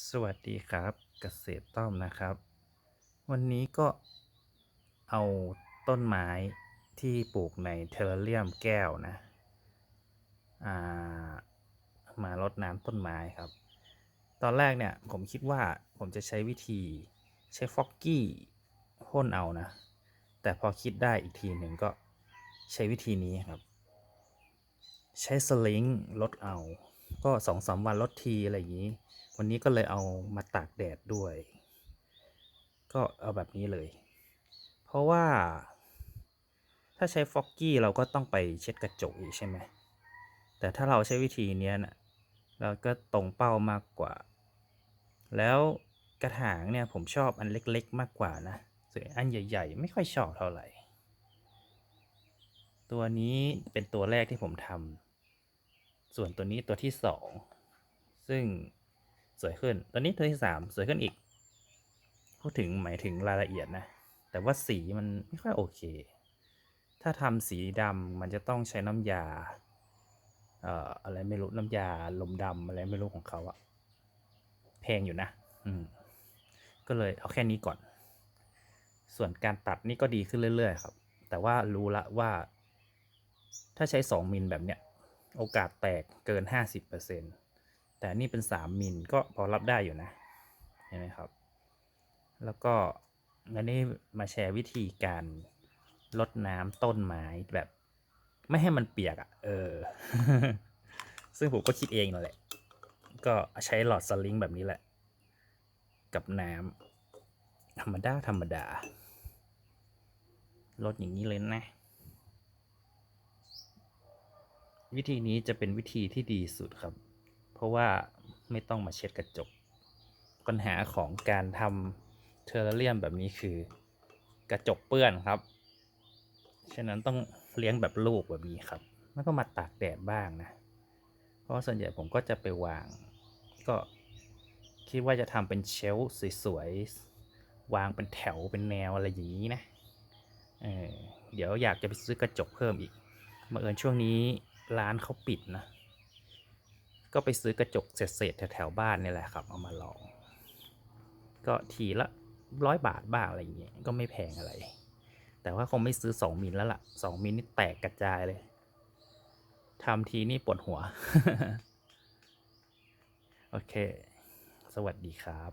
สวัสดีครับเกษตรต้อมนะครับ วันนี้ก็เอาต้นไม้ที่ปลูกในเทอร์เรียมแก้วนะามารดน้ำต้นไม้ครับ ตอนแรกเนี่ยผมคิดว่าผมจะใช้วิธีใช้ฟอกกี้พ่นเอานะ แต่พอคิดได้อีกทีหนึ่งก็ใช้วิธีนี้ครับ ใช้สลิงลดเอา ก็สองสามวันลดทีอะไรอย่างนี้ วันนี้ก็เลยเอามาตากแดดด้วย ก็เอาแบบนี้เลย เพราะว่า ถ้าใช้ฟอกกี้เราก็ต้องไปเช็ดกระจกอีกใช่ไหม แต่ถ้าเราใช้วิธีนี้ยนะเราก็ตรงเป้ามากกว่า แล้วกระถางเนี่ยผมชอบอันเล็กๆ มากกว่านะส่วนอันใหญ่ๆ ไม่ค่อยชอบเท่าไหร่ ตัวนี้เป็นตัวแรกที่ผมทำ ส่วนตัวนี้ตัวที่สองซึ่งสวยขึ้น ตัวนี้ตัวที่สามสวยขึ้นอีก พูดถึงหมายถึงรายละเอียดนะ แต่ว่าสีมันไม่ค่อยโอเค ถ้าทำสีดำมันจะต้องใช้น้ำยาเอ่ออะไรไม่รู้น้ำยาลมดำอะไรไม่รู้ของเขาอะแพงอยู่นะ อืม ก็เลยเอาแค่นี้ก่อน ส่วนการตัดนี่ก็ดีขึ้นเรื่อย ๆ ครับ แต่ว่ารู้ละว่า ถ้าใช้ 2มิลแบบเนี้ย โอกาสแตกเกิน 50%แต่นี่เป็น 3 มิลก็พอรับได้อยู่นะ เห็นไหมครับ แล้วก็อันนี้มาแชร์วิธีการลดน้ำต้นไม้แบบ ไม่ให้มันเปียกอะ่ะ เออ ซึ่งผมก็คิดเองนั่นแหละ ก็ใช้หลอดสลิงแบบนี้แหละ กับน้ำธรรมดา ธรรมดาลดอย่างนี้เลยนะ วิธีนี้จะเป็นวิธีที่ดีสุดครับ เพราะว่าไม่ต้องมาเช็ดกระจก ปัญหาของการทำเทอร์เรียมแบบนี้คือกระจกเปื้อนครับ ฉะนั้นต้องเลี้ยงแบบลูกแบบนี้ครับ แล้วก็มาตากแดดบ้างนะ เพราะส่วนใหญ่ผมก็จะไปวาง ก็คิดว่าจะทำเป็นเชลฟ์สวยๆ วางเป็นแถวเป็นแนวอะไรอย่างนี้นะ เออเดี๋ยวอยากจะไปซื้อกระจกเพิ่มอีกบังเอิญช่วงนี้ ร้านเขาปิดนะ ก็ไปซื้อกระจกเศษๆแถวๆบ้านนี่แหละครับ เอามาลอง ก็ทีละร้อยบาทบ้างอะไรอย่างเงี้ย ก็ไม่แพงอะไร แต่ว่าคงไม่ซื้อสองมิลแล้วล่ะสองมิลนี่แตกกระจายเลยทำทีนี่ปวดหัว โอเค สวัสดีครับ